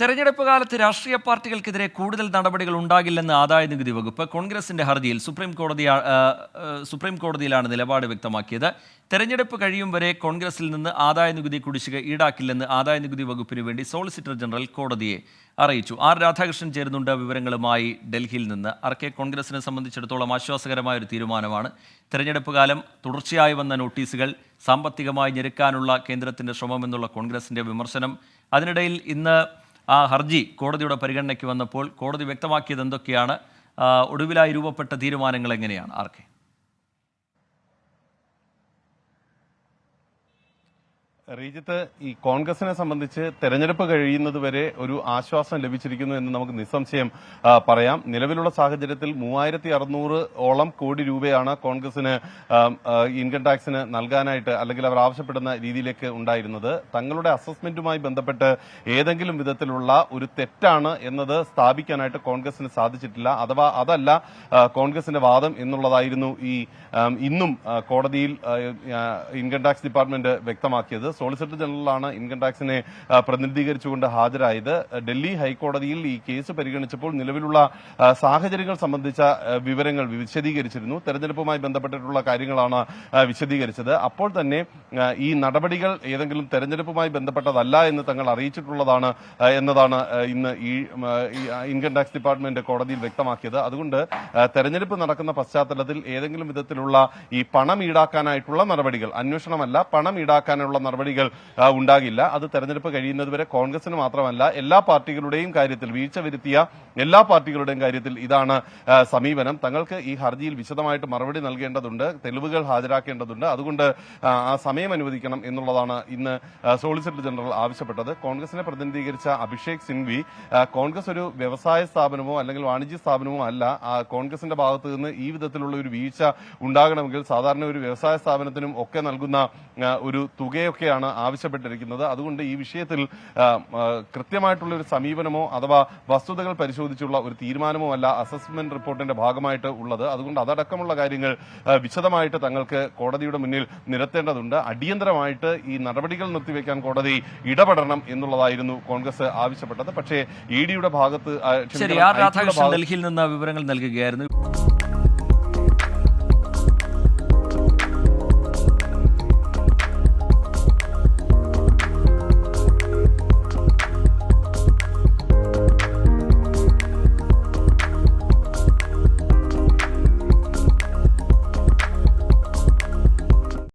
തെരഞ്ഞെടുപ്പ് കാലത്ത് രാഷ്ട്രീയ പാർട്ടികൾക്കെതിരെ കൂടുതൽ നടപടികൾ ഉണ്ടാകില്ലെന്ന് ആദായ നികുതി വകുപ്പ് കോൺഗ്രസിന്റെ ഹർജിയിൽ സുപ്രീം കോടതി സുപ്രീം കോടതിയിലാണ് നിലപാട് വ്യക്തമാക്കിയത്. തെരഞ്ഞെടുപ്പ് കഴിയും വരെ കോൺഗ്രസിൽ നിന്ന് ആദായ നികുതി കുടിശ്ശിക ഈടാക്കില്ലെന്ന് ആദായ നികുതി വകുപ്പിന് വേണ്ടി സോളിസിറ്റർ ജനറൽ കോടതിയെ അറിയിച്ചു. ആർ രാധാകൃഷ്ണൻ ചേരുന്നുണ്ട് വിവരങ്ങളുമായി ഡൽഹിയിൽ നിന്ന്. ആർ കെ കോൺഗ്രസിനെ സംബന്ധിച്ചിടത്തോളം ആശ്വാസകരമായ ഒരു തീരുമാനമാണ്. തെരഞ്ഞെടുപ്പ് കാലം തുടർച്ചയായി വന്ന നോട്ടീസുകൾ സാമ്പത്തികമായി ഞെരുക്കാനുള്ള കേന്ദ്രത്തിന്റെ ശ്രമമെന്നുള്ള കോൺഗ്രസിന്റെ വിമർശനം. അതിനിടയിൽ ഇന്ന് ആ ഹർജി കോടതിയുടെ പരിഗണനയ്ക്ക് വന്നപ്പോൾ കോടതി വ്യക്തമാക്കിയത് എന്തൊക്കെയാണ് ഒടുവിലായി രൂപപ്പെട്ട തീരുമാനങ്ങൾ എങ്ങനെയാണ്? R K? റീജിത്ത് ഈ കോൺഗ്രസിനെ സംബന്ധിച്ച് തെരഞ്ഞെടുപ്പ് കഴിയുന്നത് വരെ ഒരു ആശ്വാസം ലഭിച്ചിരിക്കുന്നു എന്ന് നമുക്ക് നിസ്സംശയം പറയാം. നിലവിലുള്ള സാഹചര്യത്തിൽ മൂവായിരത്തി അറുന്നൂറ് ഓളം കോടി രൂപയാണ് കോൺഗ്രസിന് ഇൻകം ടാക്സിന് നൽകാനായിട്ട് അല്ലെങ്കിൽ അവർ ആവശ്യപ്പെടുന്ന രീതിയിലേക്ക് ഉണ്ടായിരുന്നത്. തങ്ങളുടെ അസസ്മെന്റുമായി ബന്ധപ്പെട്ട് ഏതെങ്കിലും വിധത്തിലുള്ള ഒരു തെറ്റാണ് എന്നത് സ്ഥാപിക്കാനായിട്ട് കോൺഗ്രസിന് സാധിച്ചിട്ടില്ല. അഥവാ അതല്ല കോൺഗ്രസിന്റെ വാദം എന്നുള്ളതായിരുന്നു ഈ ഇന്നും കോടതിയിൽ ഇൻകം ടാക്സ് ഡിപ്പാർട്ട്മെന്റ് വ്യക്തമാക്കിയത്. സോളിസിറ്റർ ജനറലാണ് ഇൻകം ടാക്സിനെ പ്രതിനിധീകരിച്ചുകൊണ്ട് ഹാജരായത്. ഡൽഹി ഹൈക്കോടതിയിൽ ഈ കേസ് പരിഗണിച്ചപ്പോൾ നിലവിലുള്ള സാഹചര്യങ്ങൾ സംബന്ധിച്ച വിവരങ്ങൾ വിശദീകരിച്ചിരുന്നു. തെരഞ്ഞെടുപ്പുമായി ബന്ധപ്പെട്ടിട്ടുള്ള കാര്യങ്ങളാണ് വിശദീകരിച്ചത്. അപ്പോൾ തന്നെ ഈ നടപടികൾ ഏതെങ്കിലും തെരഞ്ഞെടുപ്പുമായി ബന്ധപ്പെട്ടതല്ല എന്ന് തങ്ങൾ അറിയിച്ചിട്ടുള്ളതാണ് എന്നതാണ് ഇന്ന് ഈ ഇൻകം ടാക്സ് ഡിപ്പാർട്ട്മെന്റ് കോടതിയിൽ വ്യക്തമാക്കിയത്. അതുകൊണ്ട് തെരഞ്ഞെടുപ്പ് നടക്കുന്ന പശ്ചാത്തലത്തിൽ ഏതെങ്കിലും വിധത്തിലുള്ള ഈ പണം ഈടാക്കാനായിട്ടുള്ള നടപടികൾ അന്വേഷണമല്ല പണം ഈടാക്കാനുള്ള നടപടികൾ ഉണ്ടാകില്ല. അത് തെരഞ്ഞെടുപ്പ് കഴിയുന്നതുവരെ കോൺഗ്രസിന് മാത്രമല്ല എല്ലാ പാർട്ടികളുടെയും കാര്യത്തിൽ വീഴ്ച വരുത്തിയ എല്ലാ പാർട്ടികളുടെയും കാര്യത്തിൽ ഇതാണ് സമീപനം. തങ്ങൾക്ക് ഈ ഹർജിയിൽ വിശദമായിട്ട് മറുപടി നൽകേണ്ടതുണ്ട് തെളിവുകൾ ഹാജരാക്കേണ്ടതുണ്ട്. അതുകൊണ്ട് ആ, സമയം അനുവദിക്കണം എന്നുള്ളതാണ് ഇന്ന് സോളിസിറ്റർ ജനറൽ ആവശ്യപ്പെട്ടത്. കോൺഗ്രസിനെ പ്രതിനിധീകരിച്ച അഭിഷേക് സിംഗ്വി കോൺഗ്രസ് ഒരു വ്യവസായ സ്ഥാപനമോ അല്ലെങ്കിൽ വാണിജ്യ സ്ഥാപനമോ അല്ല. കോൺഗ്രസിന്റെ ഭാഗത്ത് നിന്ന് ഈ വിധത്തിലുള്ള ഒരു വീഴ്ച ഉണ്ടാകണമെങ്കിൽ സാധാരണ ഒരു വ്യവസായ സ്ഥാപനത്തിനും ഒക്കെ നൽകുന്ന ഒരു തുകയൊക്കെയാണ് ആവശ്യപ്പെട്ടിരിക്കുന്നത്. അതുകൊണ്ട് ഈ വിഷയത്തിൽ കൃത്യമായിട്ടുള്ള ഒരു സമീപനമോ അഥവാ വസ്തുതകൾ പരിശോധിച്ചുള്ള ഒരു തീരുമാനമോ അല്ല അസസ്മെന്റ് റിപ്പോർട്ടിന്റെ ഭാഗമായിട്ട് ഉള്ളത്. അതുകൊണ്ട് അതടക്കമുള്ള കാര്യങ്ങൾ വിശദമായിട്ട് തങ്ങൾക്ക് കോടതിയുടെ മുന്നിൽ നിരത്തേണ്ടതുണ്ട്. അടിയന്തരമായിട്ട് ഈ നടപടികൾ നിർത്തിവെക്കാൻ കോടതി ഇടപെടണം എന്നുള്ളതായിരുന്നു കോൺഗ്രസ് ആവശ്യപ്പെട്ടത്. പക്ഷേ ഇ ഡിയുടെ ഭാഗത്ത് ഡൽഹിയിൽ നിന്ന് വിവരങ്ങൾ നൽകുകയായിരുന്നു.